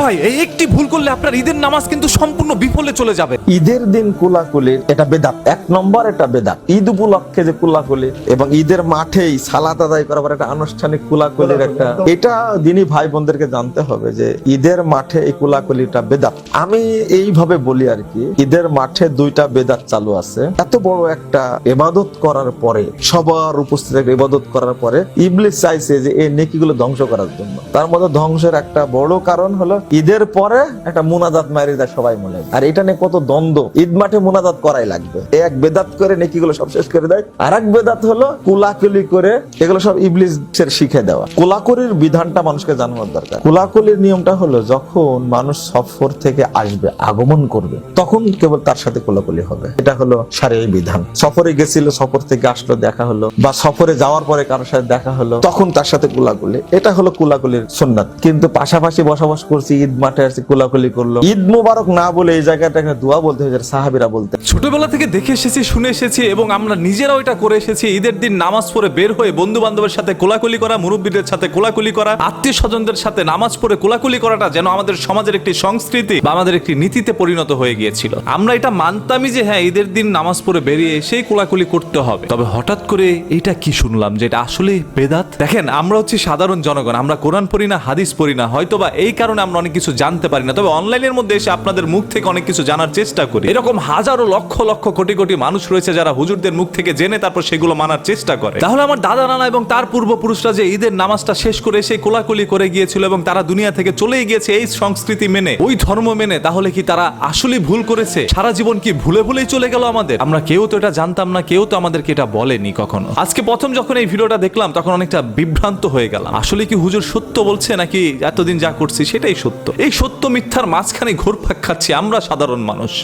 ভাই এই একটি ভুল করলে আপনার ঈদের নামাজ কিন্তু সম্পূর্ণ বিফলে চলে যাবে। ঈদের দিন কোলাকুলি এটা বেদাত এক নম্বর এটা বেদাত। ঈদ উপলক্ষে যে কোলাকুলি এবং ঈদের মাঠেই সালাত আদায় করার একটা আনুষ্ঠানিক কোলাকুলির একটা এটা দিনই ভাই বোনদেরকে জানতে হবে যে ঈদের মাঠে এই কোলাকুলিটা বেদাত। আমি এইভাবে বলি আর কি ঈদের মাঠে দুইটা বেদাত চালু আছে। এত বড় একটা এবাদত করার পরে সবার উপস্থিত একটা ইবাদত করার পরে ইবলিস চাইছে যে এই নেকিগুলো ধ্বংস করার জন্য। তার মধ্যে ধ্বংসের একটা বড় কারণ হলো ঈদের পরে একটা মুনাজাত মারি দেয় সবাই মনে আর এটা নিয়ে কত দ্বন্দ্ব। ঈদ মাঠে মুনাজাত করাই লাগবে। এক বেদাত করে নেকিগুলো সব শেষ করে দেয়। আর এক বেদাত হলো কুলাকুলি করে এগুলো সব ইবলিসের শিখে দেওয়া। কুলাকুলির বিধানটা মানুষকে জানানোর দরকার। কুলাকুলির নিয়মটা হলো যখন মানুষ সফর থেকে আসবে, আগমন করবে, তখন কেবল তার সাথে কোলাকুলি হবে। এটা হলো সারেই বিধান। সফরে গেছিল, সফর থেকে আসলো, দেখা হলো। বা সফরে যাওয়ার পরে কারোর সাথে দেখা হলো, তখন তার সাথে কুলাকুলি। এটা হলো কুলাকুলির সুন্নাত। কিন্তু পাশাপাশি বসবাস করছি ঈদ মাঠে আসছি কুলাকুলি করল। ঈদ মুবারক না বলে এই জায়গাটাকে দোয়া বলতে হয়েছে সাহাবিরা বলতে ছোটবেলা থেকে দেখে এসেছি, শুনে এসেছি এবং আমরা নিজেরাও এটা করে এসেছি। ঈদের দিন নামাজ পড়ে বের হয়ে বন্ধু বান্ধবের সাথে কোলাকুলি করা, মুরব্বীদের সাথে কোলাকুলি করা আত্মীয় স্বজনদের সাথে নামাজ পড়ে কোলাকুলি করাটা যেন আমাদের সমাজের একটি সংস্কৃতি বা আমাদের একটি নীতিতে পরিণত হয়ে গিয়েছিল। আমরা এটা মানতামই যে হ্যাঁ ঈদের দিন নামাজ পড়ে বেরিয়ে সেই কোলাকুলি করতে হবে। তবে হঠাৎ করে এটা কি শুনলাম যে, এটা আসলে বেদাত? দেখেন, আমরা হচ্ছে সাধারণ জনগণ, আমরা কোরআন পড়ি না, হাদিস পড়ি না, হয়তোবা এই কারণে আমরা অনেক কিছু জানতে পারি না। তবে অনলাইনের মধ্যে এসে আপনাদের মুখ থেকে অনেক কিছু জানার চেষ্টা করি। এরকম হাজারো লক্ষ লক্ষ কোটি কোটি মানুষ রয়েছে যারা হুজুরদের মুখ থেকে জেনে তারপর সেগুলো মানার চেষ্টা করে। তাহলে আমার দাদা, নানা এবং তার পূর্বপুরুষরা যে ঈদের নামাজটা শেষ করে এসে কোলাকুলি করে গিয়েছিল এবং তারা দুনিয়া থেকে চলেই গিয়েছে এই সংস্কৃতি মেনে, ওই ধর্ম মেনে, তাহলে কি তারা আসলে ভুল করেছে? সারা জীবন কি ভুলে ভুলেই চলে গেল আমাদের? আমরা কেউ তো এটা জানতাম না, কেউ তো আমাদেরকে এটা বলেনি কখনো। আজকে প্রথম যখন এই ভিডিওটা দেখলাম, তখন অনেকটা বিভ্রান্ত হয়ে গেলাম। আসলে কি হুজুর সত্য বলছে নাকি এতদিন যা করছি সেটাই সত্য। এই সত্য মিথ্যার মাঝখানে ঘোরফাক খাচ্ছি আমরা সাধারণ মানুষ।